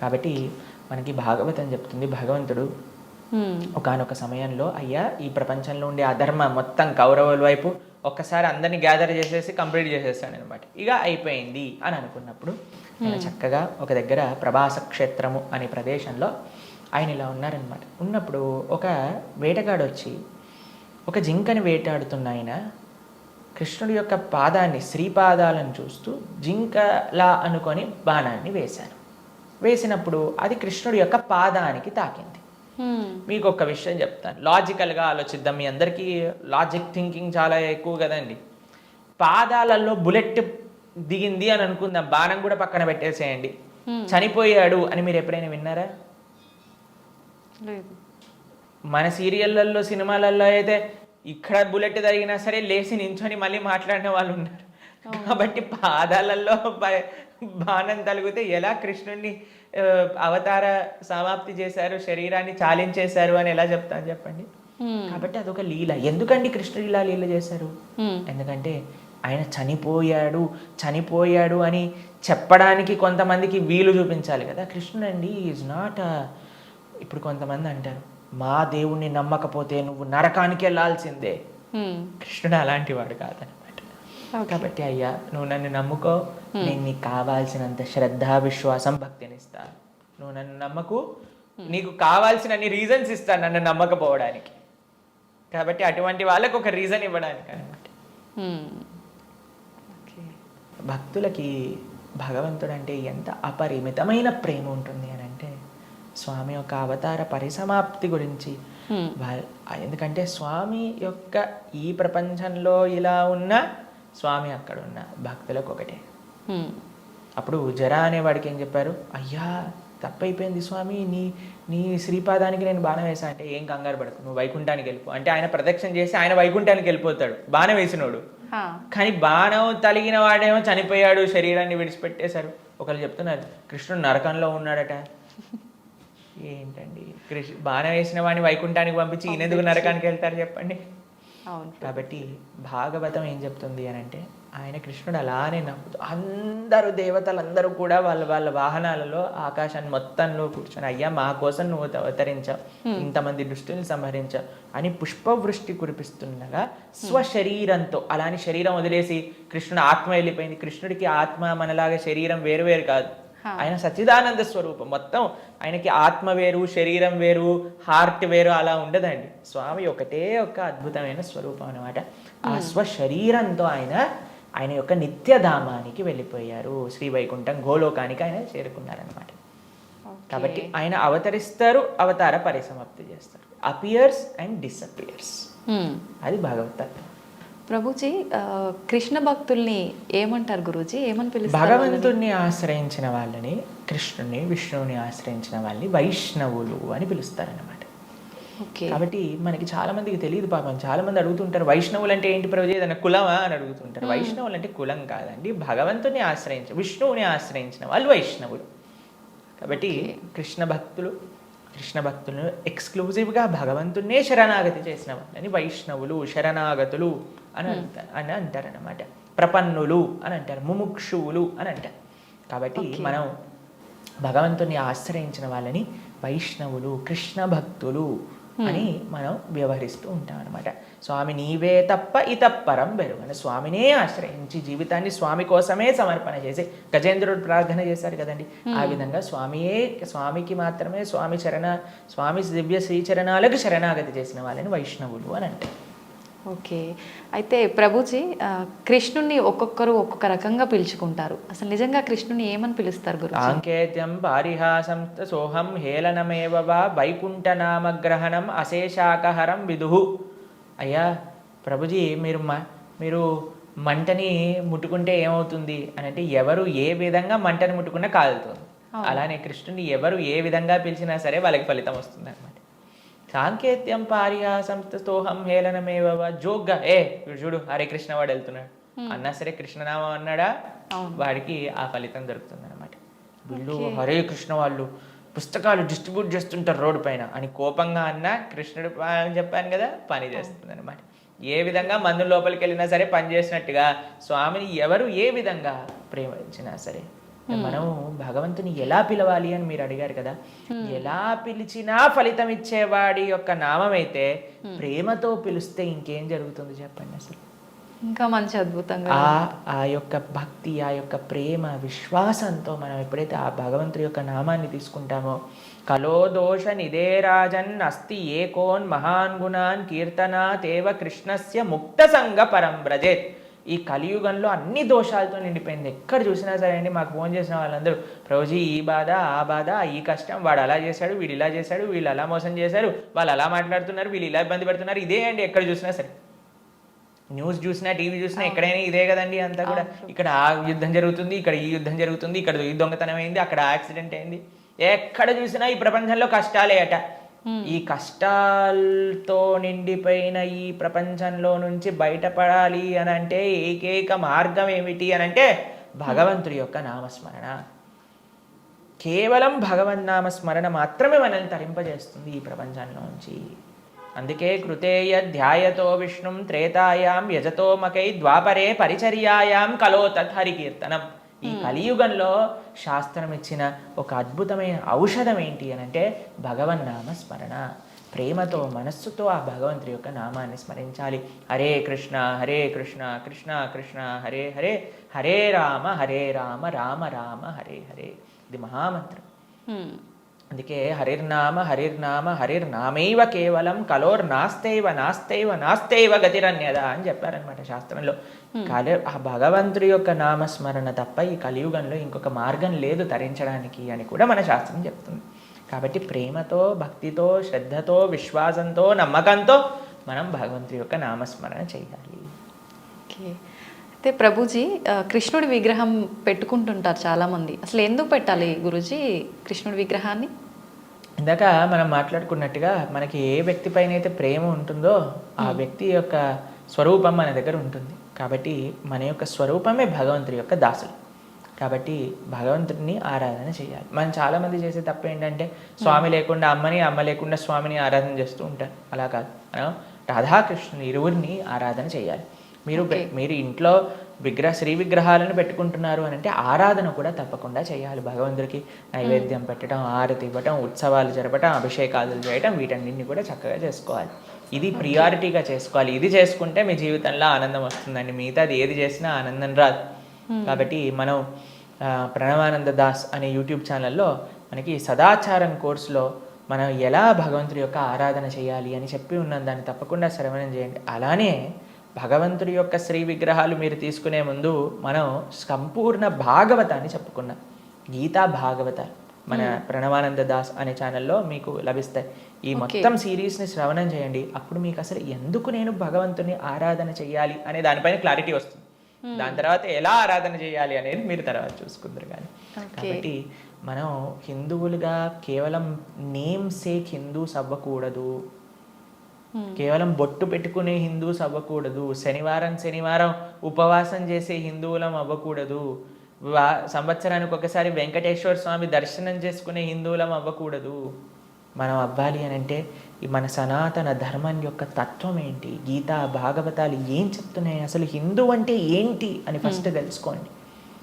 కాబట్టి మనకి భాగవతం చెప్తుంది భగవంతుడు. ఒకానొక సమయంలో అయ్యా ఈ ప్రపంచంలో ఉండే అధర్మ మొత్తం కౌరవుల వైపు ఒక్కసారి అందరిని గ్యాదర్ చేసేసి కంప్లీట్ చేసేస్తాడు అనమాట ఇక అయిపోయింది అని అనుకున్నప్పుడు ఆయన చక్కగా ఒక దగ్గర ప్రభాస క్షేత్రము అనే ప్రదేశంలో ఆయన ఇలా ఉన్నారనమాట ఉన్నప్పుడు ఒక వేటగాడు వచ్చి ఒక జింకని వేటాడుతున్న ఆయన కృష్ణుడి యొక్క పాదాన్ని శ్రీపాదాలను చూస్తూ జింకలా అనుకొని బాణాన్ని వేశాను వేసినప్పుడు అది కృష్ణుడి యొక్క పాదానికి తాకింది. మీకు ఒక విషయం చెప్తాను. లాజికల్గా ఆలోచిద్దాం. మీ అందరికీ లాజిక్ థింకింగ్ చాలా ఎక్కువ కదండి. పాదాలలో బుల్లెట్ దిగింది అని అనుకుందాం. బాణం కూడా పక్కన పెట్టేసేయండి. చనిపోయాడు అని మీరు ఎప్పుడైనా విన్నారా? లేదు. మన సీరియళ్ళల్లో సినిమాలలో అయితే ఇక్కడ బుల్లెట్ తగినా సరే లేచి నించొని మళ్ళీ మాట్లాడిన వాళ్ళు ఉన్నారు కాబట్టి పాదాలలో బాణం తలిగితే ఎలా కృష్ణుడిని అవతార సమాప్తి చేశారు శరీరాన్ని చాలించేశారు అని ఎలా చెప్తాను చెప్పండి. కాబట్టి అదొక లీల ఎందుకండి కృష్ణుడు ఇలా లీల చేశారు. ఎందుకంటే ఆయన చనిపోయాడు చనిపోయాడు అని చెప్పడానికి కొంతమందికి వీలు చూపించాలి కదా కృష్ణుడు అండి ఈజ్ నాట్ ఇప్పుడు కొంతమంది అంటారు మా దేవుణ్ణి నమ్మకపోతే నువ్వు నరకానికి వెళ్ళాల్సిందే. కృష్ణుడు అలాంటి వాడు కాదనమాట కాబట్టి అయ్యా నువ్వు నన్ను నమ్ముకో. నేను నీకు కావాల్సినంత శ్రద్ధ విశ్వాసం భక్తిని ఇస్తాను నువ్వు నన్ను నమ్మకు. నీకు కావాల్సినన్ని రీజన్స్ ఇస్తాను నన్ను నమ్మకపోవడానికి. కాబట్టి అటువంటి వాళ్ళకు ఒక రీజన్ ఇవ్వడానికి అనమాట. భక్తులకి భగవంతుడు అంటే ఎంత అపరిమితమైన ప్రేమ ఉంటుంది అని అంటే స్వామి యొక్క అవతార పరిసమాప్తి గురించి ఎందుకంటే స్వామి యొక్క ఈ ప్రపంచంలో ఇలా ఉన్న స్వామి అక్కడ ఉన్న భక్తులకు ఒకటే. అప్పుడు జరా అనేవాడికి ఏం చెప్పారు? అయ్యా తప్పైపోయింది స్వామి నీ నీ శ్రీపాదానికి నేను బాణం వేసా అంటే ఏం కంగారు పడకు నువ్వు వైకుంఠానికి వెళ్ళిపో. అంటే ఆయన ప్రదక్షిణ చేసి ఆయన వైకుంఠానికి వెళ్ళిపోతాడు బాణం వేసినోడు. కానీ బాణం తలిగిన వాడేమో చనిపోయాడు శరీరాన్ని విడిచిపెట్టేశారు. ఒకళ్ళు చెప్తున్నారు కృష్ణుడు నరకంలో ఉన్నాడట. ఏంటండి? కృష్ణ బాణం వేసిన వాడిని వైకుంఠానికి పంపించి ఈయన ఎందుకు నరకానికి వెళ్తారు చెప్పండి. కాబట్టి భాగవతం ఏం చెప్తుంది అని అంటే ఆయన కృష్ణుడు అలానే నమ్ముతూ అందరూ దేవతలందరూ కూడా వాళ్ళ వాళ్ళ వాహనాలలో ఆకాశాన్ని మొత్తంలో కూర్చొని అయ్యా మా కోసం నువ్వు అవతరించావు ఇంతమంది దుష్టుల్ని సంహరించావు అని పుష్పవృష్టి కురిపిస్తుండగా స్వశరీరంతో అలాని శరీరం వదిలేసి కృష్ణుడు ఆత్మ వెళ్ళిపోయింది. కృష్ణుడికి ఆత్మ మనలాగా శరీరం వేరు వేరు కాదు. ఆయన సచ్చిదానంద స్వరూపం. మొత్తం ఆయనకి ఆత్మ వేరు శరీరం వేరు హార్ట్ వేరు అలా ఉండదండి. స్వామి ఒకటే ఒక అద్భుతమైన స్వరూపం అనమాట ఆ స్వశరీరంతో ఆయన ఆయన యొక్క నిత్యధామానికి వెళ్ళిపోయారు. శ్రీ వైకుంఠం గోలోకానికి ఆయన చేరుకున్నారనమాట. కాబట్టి ఆయన అవతరిస్తారు అవతార పరిసమాప్తి చేస్తారు. Appears and disappears. అది భగవతత్వం ప్రభుజీ కృష్ణ భక్తుల్ని ఏమంటారు గురూజీ? ఏమని పిలుస్తారు భగవంతుణ్ణి ఆశ్రయించిన వాళ్ళని కృష్ణుని విష్ణువుని ఆశ్రయించిన వాళ్ళని వైష్ణవులు అని పిలుస్తారన్నమాట. ఓకే. కాబట్టి మనకి చాలా మందికి తెలియదు పాపం. చాలా మంది అడుగుతుంటారు వైష్ణవులు అంటే ఏంటి ప్రభు ఏదైనా కులమా అని అడుగుతుంటారు. వైష్ణవులు అంటే కులం కాదండి. భగవంతుని ఆశ్రయించ విష్ణువుని ఆశ్రయించిన వాళ్ళు వైష్ణవులు. కాబట్టి కృష్ణ భక్తులు కృష్ణ భక్తులను ఎక్స్క్లూజివ్గా భగవంతున్నే శరణాగతి చేసిన వాళ్ళని వైష్ణవులు శరణాగతులు అని అంటారు అని అంటారనమాట ప్రపన్నులు అని అంటారు ముముక్షువులు అని అంటారు. కాబట్టి మనం భగవంతుని ఆశ్రయించిన వాళ్ళని వైష్ణవులు కృష్ణ భక్తులు అని మనం వ్యవహరిస్తూ ఉంటాం అనమాట స్వామి నీవే తప్ప ఇతప్పరం అని స్వామినే ఆశ్రయించి జీవితాన్ని స్వామి కోసమే సమర్పణ చేసి గజేంద్రుడు ప్రార్థన చేశారు కదండి. ఆ విధంగా స్వామియే స్వామికి మాత్రమే స్వామి చరణ స్వామి దివ్య శ్రీచరణాలకు శరణాగతి చేసిన వాళ్ళని వైష్ణవులు అని అంటారు. ఓకే. అయితే ప్రభుజీ కృష్ణుణ్ణి ఒక్కొక్కరు ఒక్కొక్క రకంగా పిలుచుకుంటారు. అసలు నిజంగా కృష్ణుని ఏమని పిలుస్తారు గురు సాంకేత్యం పారిహాసం సోహం హేళనమేవ వా వైకుంఠనామగ్రహణం అశేషాకహరం విదుహు. అయ్యా ప్రభుజీ మీరు మ మీరు మంటని ముట్టుకుంటే ఏమవుతుంది? అని అంటే ఎవరు ఏ విధంగా మంటని ముట్టుకున్నా కాలుతుంది. అలానే కృష్ణుని ఎవరు ఏ విధంగా పిలిచినా సరే వాళ్ళకి ఫలితం వస్తుంది అనమాట సాంకేత్యం పారిహాసం స్తోహం హేళనమేవ జోగ్గా ఏ చూడు హరే కృష్ణ వాడు వెళ్తున్నాడు. అన్నా సరే కృష్ణనామం అన్నాడా? వాడికి ఆ ఫలితం దొరుకుతుంది అనమాట వీళ్ళు హరే కృష్ణ వాళ్ళు పుస్తకాలు డిస్ట్రిబ్యూట్ చేస్తుంటారు రోడ్డు పైన. అని కోపంగా అన్న కృష్ణుడు అని చెప్పాను కదా పని చేస్తుంది అనమాట ఏ విధంగా మందు లోపలికి వెళ్ళినా సరే పని చేసినట్టుగా స్వామిని ఎవరు ఏ విధంగా ప్రేమించినా సరే మనం భగవంతుని ఎలా పిలవాలి అని మీరు అడిగారు కదా ఎలా పిలిచినా ఫలితం ఇచ్చేవాడి యొక్క నామం అయితే ప్రేమతో పిలిస్తే ఇంకేం జరుగుతుంది చెప్పండి అసలు? ఇంకా మంచి అద్భుతంగా ఆ ఆ యొక్క భక్తి ఆ యొక్క ప్రేమ విశ్వాసంతో మనం ఎప్పుడైతే ఆ భగవంతుడి యొక్క నామాన్ని తీసుకుంటామో కలో దోష నిదేరాజన్ అస్తి ఏకోన్ మహాన్ గుణాన్ కీర్తనాతేవ కృష్ణస్య ముక్త సంగ పరం బ్రజేత్ ఈ కలియుగంలో అన్ని దోషాలతో నిండిపోయింది. ఎక్కడ చూసినా సరే అండి మాకు ఫోన్ చేసిన వాళ్ళందరూ ప్రభుజీ ఈ బాధ ఆ బాధ ఈ కష్టం వాడు అలా చేశాడు వీడు ఇలా చేశాడు వీళ్ళు అలా మోసం చేశారు వాళ్ళు అలా మాట్లాడుతున్నారు వీళ్ళు ఇలా ఇబ్బంది పెడుతున్నారు ఇదే అండి ఎక్కడ చూసినా సరే. న్యూస్ చూసినా టీవీ చూసినా ఎక్కడైనా ఇదే కదండి అంతా కూడా. ఇక్కడ ఆ యుద్ధం జరుగుతుంది ఇక్కడ ఈ యుద్ధం జరుగుతుంది ఇక్కడ ఈ దొంగతనం అయింది అక్కడ యాక్సిడెంట్ అయింది. ఎక్కడ చూసినా ఈ ప్రపంచంలో కష్టాలే అట. ఈ కష్టాలతో నిండిపోయిన ఈ ప్రపంచంలో నుంచి బయటపడాలి అని అంటే ఏకైక మార్గం ఏమిటి అని అంటే భగవంతుడి యొక్క నామస్మరణ. కేవలం భగవన్నామ స్మరణ మాత్రమే మనల్ని తరింపజేస్తుంది ఈ ప్రపంచంలోంచి అందుకే కృతేయ ధ్యాయతో విష్ణుం త్రేతాయాం యజతో మకై ద్వాపరే పరిచర్యాయాం కలో తత్హరికీర్తనం ఈ కలియుగంలో శాస్త్రం ఇచ్చిన ఒక అద్భుతమైన ఔషధం ఏంటి అని అంటే భగవన్నామ స్మరణ ప్రేమతో మనస్సుతో ఆ భగవంతుడి యొక్క నామాన్ని స్మరించాలి. హరే కృష్ణ హరే కృష్ణ కృష్ణ కృష్ణ హరే హరే హరే రామ హరే రామ రామ రామ హరే హరే. ఇది మహామంత్రం. హ్మ్. అందుకే హరిర్నామ హరిర్నామ హరిర్నామైవ కేవలం కలోర్ నాస్తైవ నాస్తైవ నాస్తైవ గతిరన్యద అని చెప్పారనమాట శాస్త్రంలో. కలి ఆ భగవంతుడి యొక్క నామస్మరణ తప్ప ఈ కలియుగంలో ఇంకొక మార్గం లేదు తరించడానికి అని కూడా మన శాస్త్రం చెప్తుంది. కాబట్టి ప్రేమతో భక్తితో శ్రద్ధతో విశ్వాసంతో నమ్మకంతో మనం భగవంతుడి యొక్క నామస్మరణ చేయాలి. ఓకే. అయితే ప్రభుజీ కృష్ణుడి విగ్రహం పెట్టుకుంటుంటారు చాలామంది. అసలు ఎందుకు పెట్టాలి గురుజీ కృష్ణుడి విగ్రహాన్ని? ఇందాక మనం మాట్లాడుకున్నట్టుగా మనకి ఏ వ్యక్తి పైన అయితే ప్రేమ ఉంటుందో ఆ వ్యక్తి యొక్క స్వరూపం మన దగ్గర ఉంటుంది. కాబట్టి మన యొక్క స్వరూపమే భగవంతుడి యొక్క దాసులు కాబట్టి భగవంతుడిని ఆరాధన చేయాలి. మనం చాలామంది చేసే తప్పు ఏంటంటే స్వామి లేకుండా అమ్మని అమ్మ లేకుండా స్వామిని ఆరాధన చేస్తూ ఉంటారు. అలా కాదు. మనం రాధాకృష్ణుని ఇరువురిని ఆరాధన చేయాలి. మీరు మీరు ఇంట్లో విగ్రహ శ్రీ విగ్రహాలను పెట్టుకుంటున్నారు అని అంటే ఆరాధన కూడా తప్పకుండా చేయాలి భగవంతుడికి. నైవేద్యం పెట్టడం ఆరతి ఇవ్వటం ఉత్సవాలు జరపటం అభిషేకాలు చేయటం వీటన్నింటిని కూడా చక్కగా చేసుకోవాలి. ఇది ప్రియారిటీగా చేసుకోవాలి. ఇది చేసుకుంటే మీ జీవితంలో ఆనందం వస్తుందండి. మిగతాది ఏది చేసినా ఆనందం రాదు. కాబట్టి మనం ప్రణవానంద దాస్ అనే యూట్యూబ్ ఛానల్లో మనకి సదాచారం కోర్సులో మనం ఎలా భగవంతుడి యొక్క ఆరాధన చేయాలి అని చెప్పి ఉన్నాం. దాన్ని తప్పకుండా శ్రవణం చేయండి. అలానే భగవంతుడి యొక్క శ్రీ విగ్రహాలు మీరు తీసుకునే ముందు మనం సంపూర్ణ భాగవతాన్ని చెప్పుకున్నాం. గీతా భాగవత మన ప్రణవానంద దాస్ అనే ఛానల్లో మీకు లభిస్తాయి. ఈ మొత్తం సిరీస్ని శ్రవణం చేయండి. అప్పుడు మీకు అసలు ఎందుకు నేను భగవంతుని ఆరాధన చేయాలి అనే దానిపైన క్లారిటీ వస్తుంది. దాని తర్వాత ఎలా ఆరాధన చేయాలి అనేది మీరు తర్వాత చూసుకుందరు కానీ. కాబట్టి మనం హిందువులుగా కేవలం నేమ్ సేక్ హిందూస్ అవ్వకూడదు కేవలం బొట్టు పెట్టుకునే హిందూస్ అవ్వకూడదు. శనివారం శనివారం ఉపవాసం చేసే హిందువులం అవ్వకూడదు. వా సంవత్సరానికి ఒకసారి వెంకటేశ్వర స్వామి దర్శనం చేసుకునే హిందువులం అవ్వకూడదు. మనం అవ్వాలి అని అంటే ఈ మన సనాతన ధర్మం యొక్క తత్వం ఏంటి? గీత భాగవతాలు ఏం చెప్తున్నాయి? అసలు హిందూ అంటే ఏంటి? అని ఫస్ట్ తెలుసుకోండి.